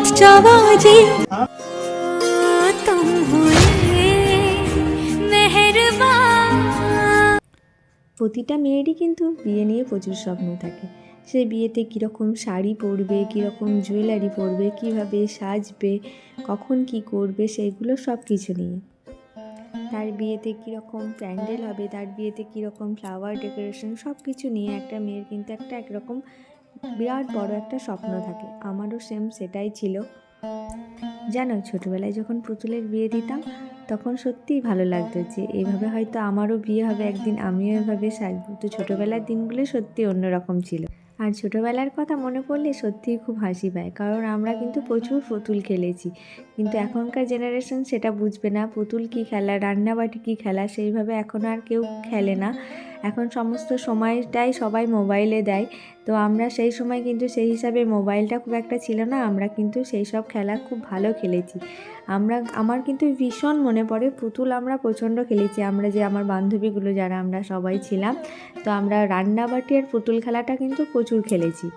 हाथ चावा जी तुम हुए मेहरबान প্রতিটা মেয়েরই কিন্তু বিয়ে নিয়ে প্রচুর স্বপ্ন থাকে সে বিয়েতে কীরকম শাড়ি পরবে কীরকম জুয়েলারি পরবে কীভাবে সাজবে কখন কি করবে সেইগুলো সব কিছু নিয়ে তার বিয়েতে কীরকম প্যান্ডেল হবে তার বিয়েতে কীরকম ফ্লাওয়ার ডেকোরেশন সব কিছু নিয়ে একটা মেয়ের কিন্তু একটা একরকম বিরাট বড় একটা স্বপ্ন থাকে। আমারও সেম সেটাই ছিল। জানো, ছোটোবেলায় যখন পুতুলের বিয়ে দিতাম, তখন সত্যিই ভালো লাগতো যে এইভাবে হয়তো আমারও বিয়ে হবে, একদিন আমিও এভাবে সাজবো। তো ছোটোবেলার দিনগুলো সত্যি অন্যরকম ছিল। আর ছোটোবেলার কথা মনে পড়লে সত্যিই খুব হাসি পায়, কারণ আমরা কিন্তু প্রচুর পুতুল খেলেছি। কিন্তু এখনকার জেনারেশন সেটা বুঝবে না, পুতুল কী খেলা, রান্নাবাটি কী খেলা, সেইভাবে এখন আর কেউ খেলে না। এখন সমস্ত সময়টাই সবাই মোবাইলে দেয়। তো আমরা সেই সময় কিন্তু সেই হিসাবে মোবাইলটা খুব একটা ছিল না, আমরা কিন্তু সেই সব খেলা খুব ভালো খেলেছি। আমরা, আমার কিন্তু ভীষণ মনে পড়ে, পুতুল আমরা প্রচণ্ড খেলেছি, আমরা যে আমার বান্ধবীগুলো যারা আমরা সবাই ছিলাম। তো আমরা রান্নাবাটি আর পুতুল খেলাটা কিন্তু প্রচুর খেলেছি।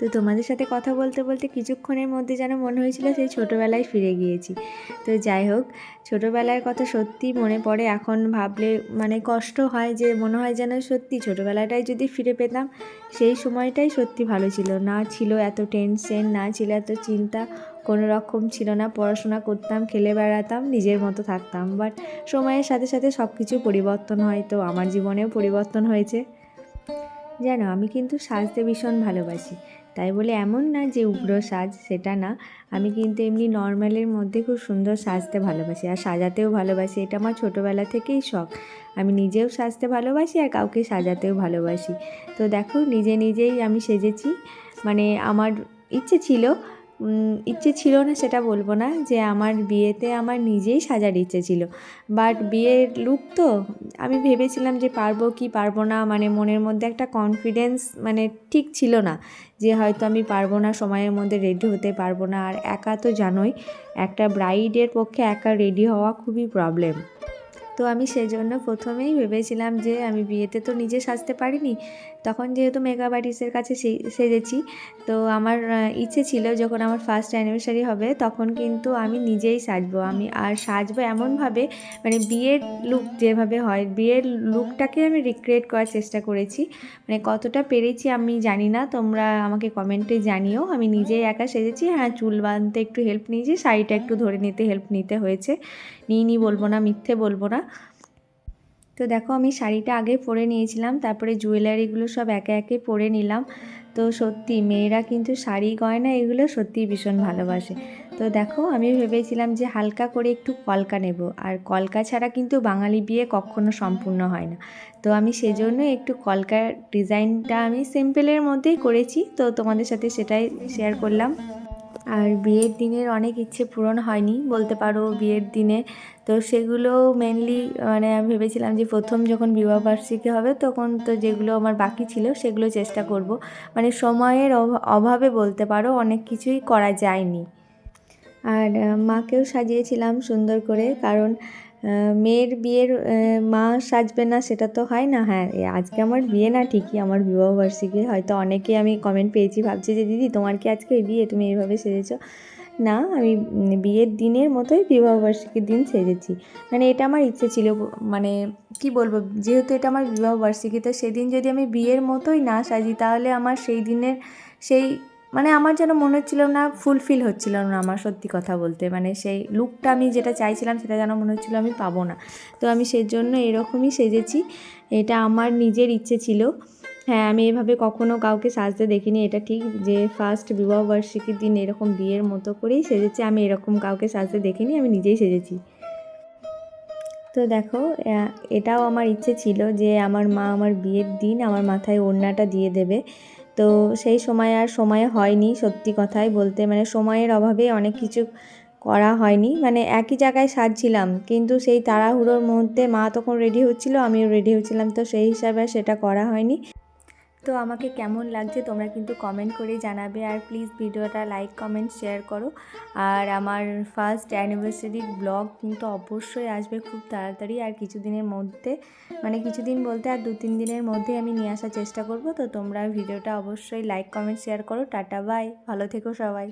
তো তোমাদের সাথে কথা বলতে বলতে কিছুক্ষণের মধ্যে যেন মনে হয়েছিল সেই ছোটোবেলায় ফিরে গিয়েছি। তো যাই হোক, ছোটোবেলার কথা সত্যি মনে পড়ে। এখন ভাবলে মানে কষ্ট হয় যে, মনে হয় যেন সত্যি ছোটোবেলাটাই যদি ফিরে পেতাম, সেই সময়টাই সত্যি ভালো ছিল। না ছিল এত টেনশন, না ছিল এত চিন্তা, কোনো রকম ছিল না। পড়াশোনা করতাম, খেলে বেড়াতাম, নিজের মতো থাকতাম। বাট সময়ের সাথে সাথে সব কিছু পরিবর্তন হয়। তো আমার জীবনেও পরিবর্তন হয়েছে। জানো, আমি কিন্তু সাজতে ভীষণ ভালোবাসি। তাই বলে এমন না যে উগ্র সাজ, সেটা না। আমি কিন্তু এমনি নর্মালের মধ্যে খুব সুন্দর সাজতে ভালোবাসি আর সাজাতেও ভালোবাসি। এটা আমার ছোটোবেলা থেকেই শখ। আমি নিজেও সাজতে ভালোবাসি আর কাউকে সাজাতেও ভালোবাসি। তো দেখো, নিজে নিজেই আমি সেজেছি। মানে আমার ইচ্ছে ছিল ইচ্ছে ছিল না সেটা বলব না যে আমার বিয়েতে আমার নিজেই সাজার ইচ্ছে ছিল। বাট বিয়ের লুক তো আমি ভেবেছিলাম যে পারব কি পারব না মানে মনের মধ্যে একটা কনফিডেন্স মানে ঠিক ছিল না যে হয়তো আমি পারব না, সময়ের মধ্যে রেডি হতে পারব না। আর একা তো জানোই, একটা ব্রাইডের পক্ষে একা রেডি হওয়া খুবই প্রবলেম তো আমি সেই জন্য প্রথমেই ভেবেছিলাম যে আমি বিয়েতে তো নিজে সাজতে পারিনি। তখন যেহেতু মেকআপ আর্টিস্টের কাছে সেজেছি, তো আমার ইচ্ছে ছিল যখন আমার ফার্স্ট অ্যানিভার্সারি হবে তখন কিন্তু আমি নিজেই সাজবো। আমি আর সাজবো এমনভাবে মানে বিয়ের লুক যেভাবে হয়, বিয়ের লুকটাকে আমি রিক্রিয়েট করার চেষ্টা করেছি। মানে কতটা পেরেছি আমি জানি না, তোমরা আমাকে কমেন্টে জানিও। আমি নিজেই একা সেজেছি হ্যাঁ চুল বাঁধতে একটু হেল্প নিয়েছি, শাড়িটা একটু ধরে নিতে হেল্প নিতে হয়েছে। নিই নি বলব না, মিথ্যে বলব না। তো দেখো আমি শাড়িটা আগে পরে নিয়েছিলাম, তারপরে জুয়েলারিগুলো সব একে একে পরে নিলাম। তো সত্যি মেয়েরা কিন্তু শাড়ি গয়না এগুলো সত্যিই ভীষণ ভালোবাসে। তো দেখো আমি ভেবেছিলাম যে হালকা করে একটু কলকা নেব, আর কলকা ছাড়া কিন্তু বাঙালি বিয়ে কখনো সম্পূর্ণ হয় না। তো আমি সেজন্য একটু কলকার ডিজাইনটা আমি সিম্পলের মধ্যেই করেছি, তো তোমাদের সাথে সেটাই শেয়ার করলাম। আর বিয়ের দিনের অনেক ইচ্ছে পূরণ হয়নি, বলতে পারো বিয়ের দিনে। তো সেগুলো মেনলি মানে আমি ভেবেছিলাম যে প্রথম যখন বিবাহবার্ষিকী হবে তখন তো যেগুলো আমার বাকি ছিল সেগুলো চেষ্টা করব। মানে সময়ের অভা- অভাবে বলতে পারো অনেক কিছুই করা যায়নি। আর মাকেও সাজিয়েছিলাম সুন্দর করে কারণ মেয়ের বিয়ের মা সাজবে না, সেটা তো হয় না। হ্যাঁ আজকে আমার বিয়ে না, ঠিকই আমার বিবাহবার্ষিকী হয়তো অনেকে আমি কমেন্ট পেয়েছি, ভাবছি যে, দিদি, তোমার কি আজকে বিয়ে? তুমি এইভাবে সেজেছো? না, আমি বিয়ের দিনের মতোই বিবাহবার্ষিকীর দিন সেজেছি। মানে এটা আমার ইচ্ছে ছিল মানে কি বলব, যেহেতু এটা আমার বিবাহবার্ষিকী তো সেদিন যদি আমি বিয়ের মতোই না সাজি, তাহলে আমার সেই দিনের, সেই মানে আমার যেন মনে হচ্ছিল না ফুলফিল হচ্ছিল না আমার সত্যি কথা বলতে। মানে সেই লুকটা আমি যেটা চাইছিলাম সেটা যেন মনে হচ্ছিল আমি পাবো না। তো আমি সেই জন্য এরকমই সেজেছি। এটা আমার নিজের ইচ্ছে ছিল। হ্যাঁ আমি এভাবে কখনো কাউকে সাজতে দেখিনি। এটা ঠিক যে ফার্স্ট বিবাহবার্ষিকীর দিন এরকম বিয়ের মতো করেই সেজেছি। আমি এরকম কাউকে সাজতে দেখিনি, আমি নিজেই সেজেছি। তো দেখো এটাও আমার ইচ্ছে ছিল যে আমার মা আমার বিয়ের দিন আমার মাথায় ওড়নাটা দিয়ে দেবে। তো সেই সময় আর সময় হয়নি সত্যি কথাই বলতে। মানে সময়ের অভাবে অনেক কিছু করা হয়নি। মানে একই জায়গায় সাজছিলাম, কিন্তু সেই তাড়াহুড়োর মধ্যে মা তখন রেডি হচ্ছিল, আমিও রেডি হচ্ছিলাম, তো সেই হিসাবে সেটা করা হয়নি। তো আমাকে কেমন লাগছে তোমরা কিন্তু কমেন্ট করে জানাবে আর প্লিজ ভিডিওটা লাইক কমেন্ট শেয়ার করো। আর আমার ফার্স্ট অ্যানিভার্সারির ব্লগ কিন্তু অবশ্যই আসবে খুব তাড়াতাড়ি আর কিছুদিনের মধ্যে মানে কিছুদিন বলতে আর দু তিন দিনের মধ্যে আমি নিয়ে আসার চেষ্টা করব। তো তোমরা ভিডিওটা অবশ্যই লাইক কমেন্ট শেয়ার করো। টাটা বাই ভালো থেকো সবাই।